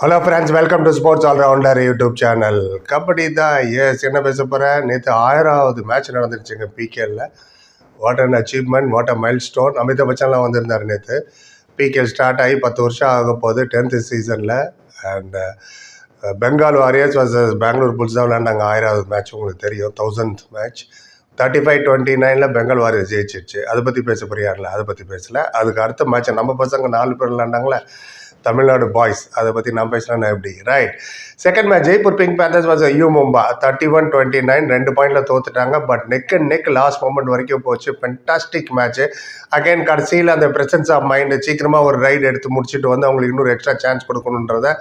Hello friends welcome to sports allrounder YouTube channel kabaddi தான் S என்ன பேச போகிறேன் நேற்று ஆயிராவது மேட்ச் நடந்துருச்சுங்க பிகேலில் what and achievement what a milestone Amitabh பச்சன்லாம் வந்திருந்தார் நேற்று பிகேல் ஸ்டார்ட் ஆகி பத்து வருஷம் ஆக போகுது டென்த்து சீசனில் and Bengal Warriors versus Bangalore Bulls தான் விளையாண்டாங்க. ஆயிராவது மேட்ச் உங்களுக்கு தெரியும் thousand match thirty five twenty நைனில் பெங்கால் வாரியர்ஸ் ஜெயிச்சிருச்சு அதை பற்றி பேச போறியார்ல அதை பற்றி பேசல. அதுக்கு அடுத்த மேட்ச் நம்ம பசங்க நாலு பேர் விளாண்டாங்களே தமிழ்நாடு பாய்ஸ் அதை பற்றி நான் பேசலாம் எப்படி? Right second match Jaipur Pink Panthers was U Mumba thirty one twenty nine ரெண்டு பாயிண்டில் தோத்துட்டாங்க. But neck and neck last moment வரைக்கும் போச்சு. ஃபென்டாஸ்டிக் மேட்ச்சு அகைன் கடைசியில் அந்த பிரசன்ஸ் ஆஃப் மைண்டு சீக்கிரமாக ஒரு ரைடு எடுத்து முடிச்சுட்டு வந்து அவங்களுக்கு இன்னொரு எக்ஸ்ட்ரா சான்ஸ் கொடுக்கணுன்றத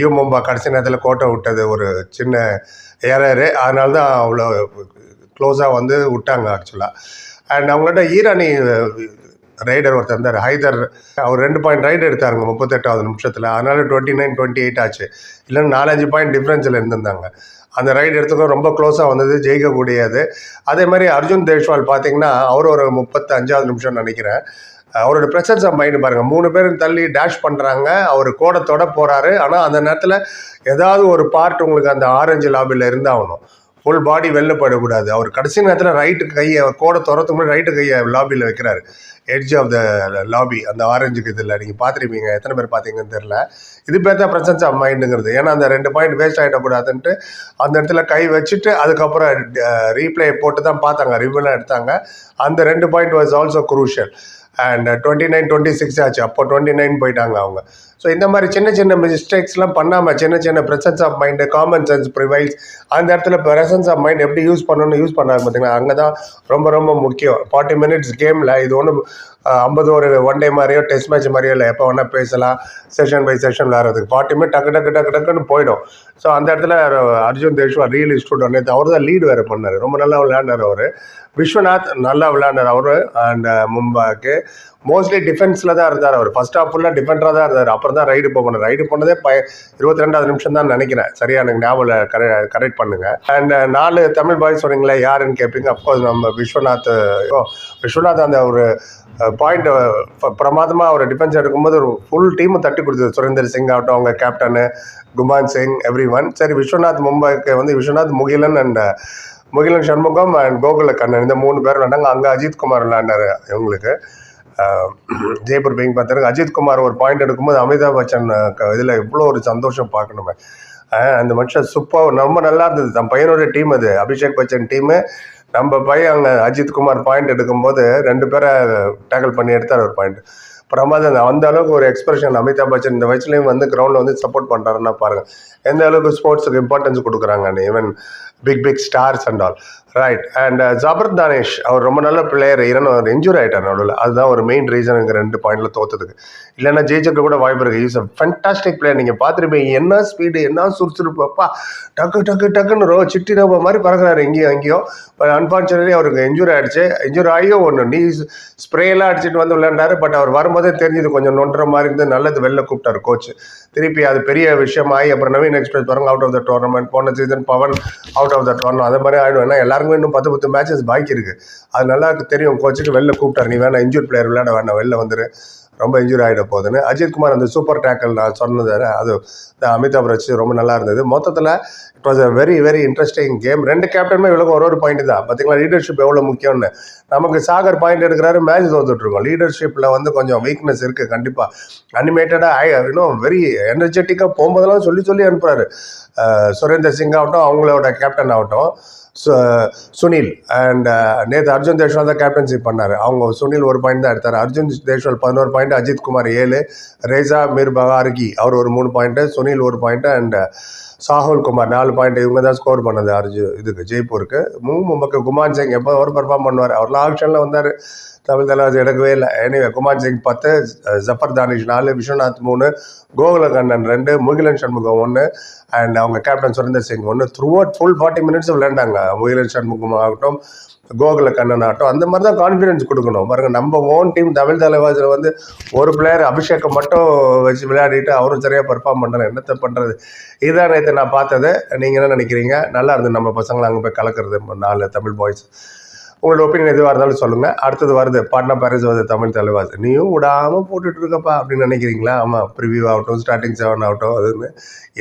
யூ மும்பா கடைசி நேரத்தில் கோட்டை விட்டது. ஒரு சின்ன ஏரரு அதனால தான் அவ்வளோ க்ளோஸாக வந்து விட்டாங்க ஆக்சுவலாக அண்ட் அவங்கள்ட்ட ஈரானி ரைடர் ஒருத்தர் இருந்தார் ஹைதர் அவர் ரெண்டு பாயிண்ட் ரைடு எடுத்தாருங்க முப்பத்தெட்டாவது நிமிஷத்தில். அதனால டுவெண்ட்டி நைன் டுவெண்ட்டி எயிட் ஆச்சு. இல்லைன்னா நாலஞ்சு பாயிண்ட் டிஃப்ரென்ஸில் இருந்திருந்தாங்க. அந்த ரைடு எடுத்துக்கும் ரொம்ப க்ளோஸாக வந்தது ஜெயிக்கக்கூடியது. அதே மாதிரி அர்ஜுன் தேஷ்வால் பார்த்தீங்கன்னா அவர் ஒரு முப்பத்தஞ்சாவது நிமிஷம் நினைக்கிறேன். அவரோட ப்ரெசன்ஸ் ஆஃப் மைண்டு பாருங்கள் மூணு பேரும் தள்ளி டேஷ் பண்ணுறாங்க அவர் கோடத்தோட தொட போகிறாரு ஆனால் அந்த நேரத்தில் ஏதாவது ஒரு பார்ட் உங்களுக்கு அந்த ஆரஞ்சு லாபியில் இருந்தாகணும் ஃபுல் பாடி வெளில போயிடக்கூடாது. அவர் கடைசி நேரத்தில் ரைட்டு கையை கோடை துறத்துக்கு முன்னாடி ரைட்டு கையை லாபியில் வைக்கிறாரு. எட்ஜ் ஆஃப் த லாபி அந்த ஆரஞ்சுக்கு இதில். நீங்கள் பார்த்துருப்பீங்க எத்தனை பேர் பார்த்தீங்கன்னு தெரில இது பேர் தான் ப்ரெசன்ஸ் ஆஃப் மைண்டுங்கிறது ஏன்னா அந்த ரெண்டு பாயிண்ட் வேஸ்ட் ஆகிடக்கூடாதுன்ட்டு அந்த இடத்துல கை வச்சுட்டு அதுக்கப்புறம் ரீப்ளே போட்டு தான் பார்த்தாங்க ரிவ்யூலாம் எடுத்தாங்க. அந்த ரெண்டு point was also crucial and twenty nine twenty six ஆச்சு. அப்போ டுவெண்ட்டி நைன் போயிட்டாங்க அவங்க. ஸோ இந்த மாதிரி சின்ன சின்ன மிஸ்டேக்ஸ்லாம் பண்ணாமல் சின்ன சின்ன presence of mind common sense prevails அந்த இடத்துல ப்ரெசன்ஸ் ஆஃப் மைண்ட் எப்படி யூஸ் பண்ணணும்னு யூஸ் பண்ணாங்க பார்த்தீங்கன்னா அங்கே தான் ரொம்ப ரொம்ப முக்கியம். ஃபார்ட்டி மினிட்ஸ் கேமில் இது ஒன்றும் ஐம்பது ஒரு ஒன் டே மாதிரியோ டெஸ்ட் மேட்ச் மாதிரியோ இல்லை எப்போ வேணால் பேசலாம். செஷன் பை செஷன் விளாட்றதுக்கு ஃபார்ட்டி டக்கு டக்கு டக்கு டக்குன்னு போயிடும். ஸோ அந்த இடத்துல அர்ஜுன் தேஷ்வா ரியல் ஸ்டூடெண்ட் நேற்று அவர் தான் லீடு வேறு பண்ணார். ரொம்ப நல்லா விளையாடினார் அவர். விஸ்வநாத் நல்லா விளையாடினார் அவர் அண்ட் மும்பாக்கு. மோஸ்ட்லி டிஃபென்ஸில் தான் இருந்தார் அவர். ஃபர்ஸ்ட் ஹாஃப் ஃபுல்லாக டிஃபெண்டராக தான் இருந்தார். அப்புறம் தான் ரைடு போகணும் ரைடு போனதே ப இருபத்தி ரெண்டாவது நிமிஷம் தான் நினைக்கிறேன். சரியா எனக்கு ஞாபகம் கரெ கரெக்ட் பண்ணுங்க அண்ட் uh, நாலு தமிழ் பாய்ஸ் சொன்னீங்களே யாருன்னு கேட்பீங்க அப்கோர்ஸ் நம்ம விஸ்வநாத் விஸ்வநாத் அந்த ஒரு பாயிண்ட் பிரமாதமாக அவர் டிஃபென்ஸ் எடுக்கும்போது ஒரு ஃபுல் டீமும் தட்டி கொடுத்தது. சுரேந்தர் சிங் ஆகட்டும் அவங்க captain Kuman Singh every one சரி விஸ்வநாத் மும்பைக்கு வந்து Viswanath Mugilan and uh, Mugilan Shanmugam and Gokula Kannan இந்த மூணு பேர் விளாண்டாங்க அங்கே அஜித் குமார் விளாண்டார் இவங்களுக்கு. ஜெய்ப்பூர் பிங் பார்த்தாரு அஜித்குமார் ஒரு பாயிண்ட் எடுக்கும்போது அமிதாப் பச்சன் இதில் இவ்வளோ ஒரு சந்தோஷம் பார்க்கணுமே. அந்த மனுஷன் சூப்பர் ரொம்ப நல்லா இருந்தது. தன் பையனோட டீம் அது. அபிஷேக் பச்சன் டீமு நம்ம பையன் அங்கே அஜித்குமார் பாயிண்ட் எடுக்கும்போது ரெண்டு பேரை டேக்கிள் பண்ணி எடுத்தார் ஒரு பாயிண்ட் பிரமாதம் அந்த அளவுக்கு ஒரு எக்ஸ்பிரஷன் அமிதாப் பச்சன் இந்த வயசுலேயும் வந்து கிரவுண்டில் வந்து சப்போர்ட் பண்ணுறாருன்னா பாருங்கள் எந்த அளவுக்கு ஸ்போர்ட்ஸுக்கு இம்பார்ட்டன்ஸ் கொடுக்குறாங்கன்னு even big big stars and all right and Jabar Thanesh அவர் ரொம்ப நல்ல பிளேயர் இரண்டு ஒரு இன்ஜூரி ஆகிட்டார் நடுவில். அதுதான் ஒரு மெயின் ரீசன் இங்கே ரெண்டு பாயிண்டில் தோத்ததுக்கு. இல்லைன்னா ஜெயிச்சதுக்கு கூட வாய்ப்பு இருக்குது இஸ் அ ஃபென்டாஸ்டிக் பிளேயர் நீங்கள் பார்த்துருப்பீங்க என்ன ஸ்பீடு என்ன சுறுசுறுப்பு. அப்பா டக்கு டக்கு டக்குன்னு ரோ சிட்டி ரோபா மாதிரி பறக்கிறாரு. இங்கேயும் அங்கேயும் பட் அன்ஃபார்ச்சுனேட்லி அவருக்கு இன்ஜூரி ஆகிடுச்சு இன்ஜூரி ஆகியும் ஒன்று நீ ஸ்ப்ரேலாம் அடிச்சிட்டு வந்து விளையாண்டாரு. பட் அவர் வரும்போதே தெரிஞ்சது கொஞ்சம் நொன்ற மாதிரி இருந்து நல்லது வெளில கூப்பிட்டார் கோச் திருப்பி அது பெரிய விஷயம் ஆகி அப்புறம் நவீன் எக்ஸ்பிரஸ் பாருங்க அவுட் ஆஃப் த டோர்னமெண்ட் போன season Pawan out of the tournament அதே மாதிரி ஆகிடும் ஏன்னா எல்லாருக்குமே இன்னும் பத்து பத்து மேட்சஸ் பாக்கி இருக்கு அது நல்லா தெரியும் கோச்சுக்கு வெளில கூப்பிட்டாரு நீ வேணா இன்ஜூர் பிளேயர் விளையாட வேணாம் வெளில வந்துரு. ரொம்ப இன்ஜூரி ஆகிட போகுதுன்னு. அஜித் குமார் அந்த சூப்பர் டேக்கல் நான் சொன்னது அது அமிதாப் ரச்சு ரொம்ப நல்லா இருந்தது. மொத்தத்தில் it was a very very interesting game ரெண்டு கேப்டனுமே இவ்வளோ ஒரு ஒரு பாயிண்ட் தான். பார்த்தீங்களா லீடர்ஷிப் எவ்வளோ முக்கியம்னு. நமக்கு சாகர் பாயிண்ட் எடுக்கிறாரு மேட்ச் தோத்துட்ருக்கோம் லீடர்ஷிப்பில் வந்து கொஞ்சம் வீக்னஸ் இருக்குது கண்டிப்பாக அனிமேட்டடாக இன்னும் வெரி எனர்ஜெட்டிக்காக போகும்போதெல்லாம் சொல்லி சொல்லி அனுப்புகிறாரு சுரேந்தர் சிங் ஆகட்டும் அவங்களோட கேப்டன் ஆகட்டும். சு- சுனில் அண்ட் நேற்று அர்ஜுன் தேஷ்வால் தான் கேப்டன்ஷிப் பண்ணார். அவங்க சுனில் ஒரு பாயிண்ட் தான் எடுத்தார். அர்ஜுன் தேஷ்வால் பதினோரு பாயிண்ட் அஜித் குமார் ஏழு ரேசா மீர் பகார்கி அவர் ஒரு மூணு பாயிண்ட்டு சுனில் ஒரு பாயிண்ட்டு அண்ட் சாகுல் குமார் நாலு பாயிண்ட் இவங்க தான் ஸ்கோர் பண்ணது அர்ஜு இதுக்கு ஜெய்ப்பூருக்கு. மூ மும்பக்கு குமார் சிங் எப்போ அவர் பெர்ஃபார்ம் பண்ணுவார்? அவர்லாம் ஆப்ஷனில் வந்தார். தமிழ் தலைவாசி எடுக்கவே இல்லை. எனிவே குமார் சிங் பத்து ஜஃபர் தானிஷ் நாலு விஸ்வநாத் மூணு கோகுலகண்ணன் ரெண்டு முகிலன் சண்முகம் ஒன்று அண்ட் அவங்க கேப்டன் சுரேந்தர் சிங் ஒன்று throughout full forty minutes விளையாண்டாங்க. முகிலன் சண்முகம் ஆகட்டும் கோகுல கண்ணன் ஆட்டம். அந்த மாதிரி தான் கான்ஃபிடன்ஸ் கொடுக்கணும். பாருங்க நம்ம ஓன் டீம் தமிழ் தலைவாசியில் வந்து ஒரு பிளேயர் அபிஷேக்கை மட்டும் வச்சு விளையாடிட்டு அவரும் சரியாக பெர்ஃபார்ம் பண்ணல. என்னத்தை பண்ணுறது இதுதான் நேற்று நான் பார்த்தது. நீங்கள் என்ன நினைக்கிறீங்க? நல்லா இருந்தது நம்ம பசங்களை அங்கே போய் கலக்கிறது நாலு தமிழ் பாய்ஸ் உங்களோட ஒப்பீனியன் எதுவாக இருந்தாலும் சொல்லுங்கள் அடுத்தது வருது பாட்னா பாரிஸ் வருது தமிழ் தலைவாஸ் நீயும் விடாமல் போட்டுட்டு இருக்கப்பா அப்படின்னு நினைக்கிறீங்களா? ஆமாம் ப்ரிவியூ ஆகட்டும் ஸ்டார்டிங் செவன் ஆகட்டும் அதுன்னு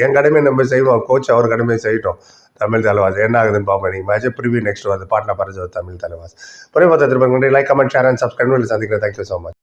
என் கடமை நம்ம செய்வோம் கோச் அவர் கடமை செய்யட்டும் தமிழ் தலைவாஸ் என்ன ஆகுதுன்னு பார்ப்போம். நீங்கள் மேட்ச் ப்ரிவியூ நெக்ஸ்ட் வருது பாட்னா பாரிஸ் வருது தமிழ் தலைவாஸ் புரியும் பார்த்து திருப்பி like comment share and subscribe சந்திக்கிறேன். Thank you so much